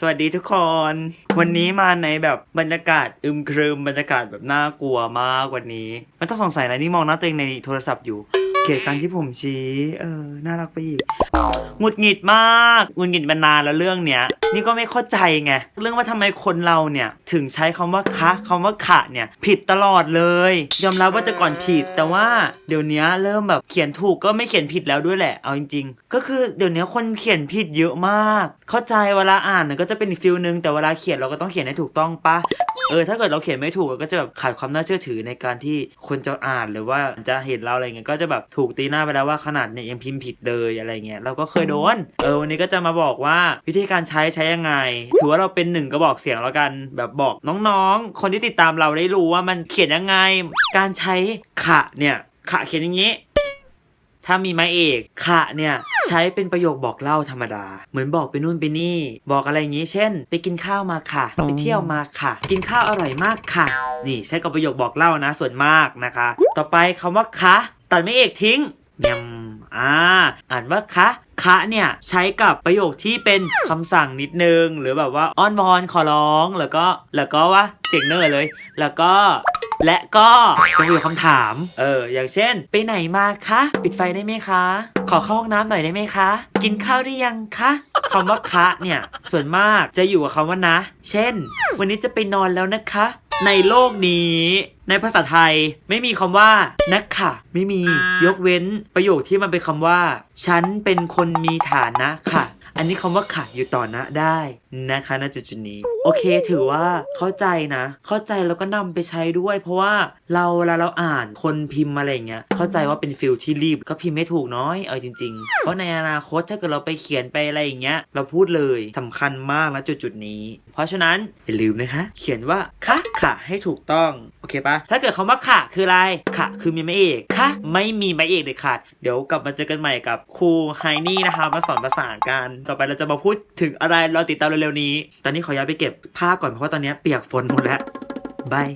สวัสดีทุกคน วันนี้มาในแบบบรรยากาศอึมครึมบรรยากาศแบบน่ากลัวมากวันนี้ไม่ต้องสงสัยนะนี่มองหน้าตัวเองในโทรศัพท์อยู่ เกลียดการที่ผมชี้ เออ น่ารักไปอีกหงุดหงิดมากหงุดหงิดมานานแล้วเรื่องเนี้ย นี่ก็ไม่เข้าใจไง เรื่องว่าทำไมคนเราเนี่ยถึงใช้คำว่าคะคำว่าขะเนี่ยผิดตลอดเลย ยอมรับว่าแต่ก่อนผิด แต่ว่าเดี๋ยวนี้เริ่มแบบเขียนถูกก็ไม่เขียนผิดแล้วด้วยแหละ เอาจริง ๆ ก็คือเดี๋ยวนี้คนเขียนผิดเยอะมาก เข้าใจเวลาอ่านเนี่ยก็จะเป็นอีกฟิลนึง แต่เวลาเขียนเราก็ต้องเขียนให้ถูกต้องปะเออถ้าเกิดเราเขียนไม่ถูกก็จะแบบขาดความน่าเชื่อถือในการที่คนจะอ่านหรือว่าจะเห็นเราอะไรเงี้ยก็จะแบบถูกตีหน้าไปแล้วว่าขนาดเนี่ยยังพิมพ์ผิดเลยอะไรเงี้ยเราก็เคยโดน เออวันนี้ก็จะมาบอกว่าวิธีการใช้ใช้ยังไง ถือว่าเราเป็นหนึ่งกระบอกเสียงแล้วกัน แบบบอกน้องๆ คนที่ติดตามเราได้รู้ว่ามันเขียนยังไง การใช้ขะเนี่ยขะเขียนอย่างนี้ ถ้ามีไม้เอกขะเนี่ยใช้เป็นประโยคบอกเล่าธรรมดา เหมือนบอกไปนู่นไปนี่ บอกอะไรอย่างนี้ เช่น ไปกินข้าวมาค่ะ ไปเที่ยวมาค่ะ กินข้าวอร่อยมากค่ะ นี่ใช้กับประโยคบอกเล่านะ ส่วนมากนะคะ ต่อไปคำว่าคะตัดไม่เอกทิ้งเนียม อ่า อ่านว่าคะคะเนี่ยใช้กับประโยคที่เป็นคำสั่งนิดนึง หรือแบบว่าอ้อนวอนขอร้องแล้วก็แล้วก็ว่าเสียงเนอร์เลย แล้วก็และก็จะมีคำถาม เออ อย่างเช่น ไปไหนมาคะ ปิดไฟได้ไหมคะ ขอเข้าห้องน้ำหน่อยได้ไหมคะ กินข้าวหรือยังคะคำว่าคะเนี่ย ส่วนมากจะอยู่กับคำว่านะ เช่น วันนี้จะไปนอนแล้วนะคะ ในโลกนี้ ในภาษาไทยไม่มีคำว่านักค่ะ ไม่มียกเว้นประโยคที่มันเป็นคำว่า ฉันเป็นคนมีฐานะค่ะ อันนี้คำว่าค่ะอยู่ต่อนะได้นะคะณจุดจุดนี้ โอเคถือว่าเข้าใจนะ เข้าใจแล้วก็นำไปใช้ด้วย เพราะว่าเราเวลาเราอ่านคนพิมพ์อะไรเงี้ยเข้าใจว่าเป็นฟิลที่รีบก็พิมพ์ไม่ถูกน้อยเอาจริง ๆ เพราะในอนาคตถ้าเกิดเราไปเขียนไปอะไรอย่างเงี้ยเราพูดเลยสำคัญมากนะจุดจุดนี้ เพราะฉะนั้นอย่าลืมนะคะ เขียนว่าคะค่ะให้ถูกต้องโอเคปะถ้าเกิดคำว่าค่ะคืออะไรค่ะคือมีไม้เอกค่ะไม่มีไม้เอกเด็ดขาดเดี๋ยวกลับมาเจอกันใหม่กับครูไฮนี่นะคะมาสอนภาษากันต่อไปเราจะมาพูดถึงอะไรเรอติดตามเร็วๆนี้ ตอนนี้ขอย้ายไปเก็บผ้าก่อนเพราะว่าตอนนี้เปียกฝนหมดแล้วบาย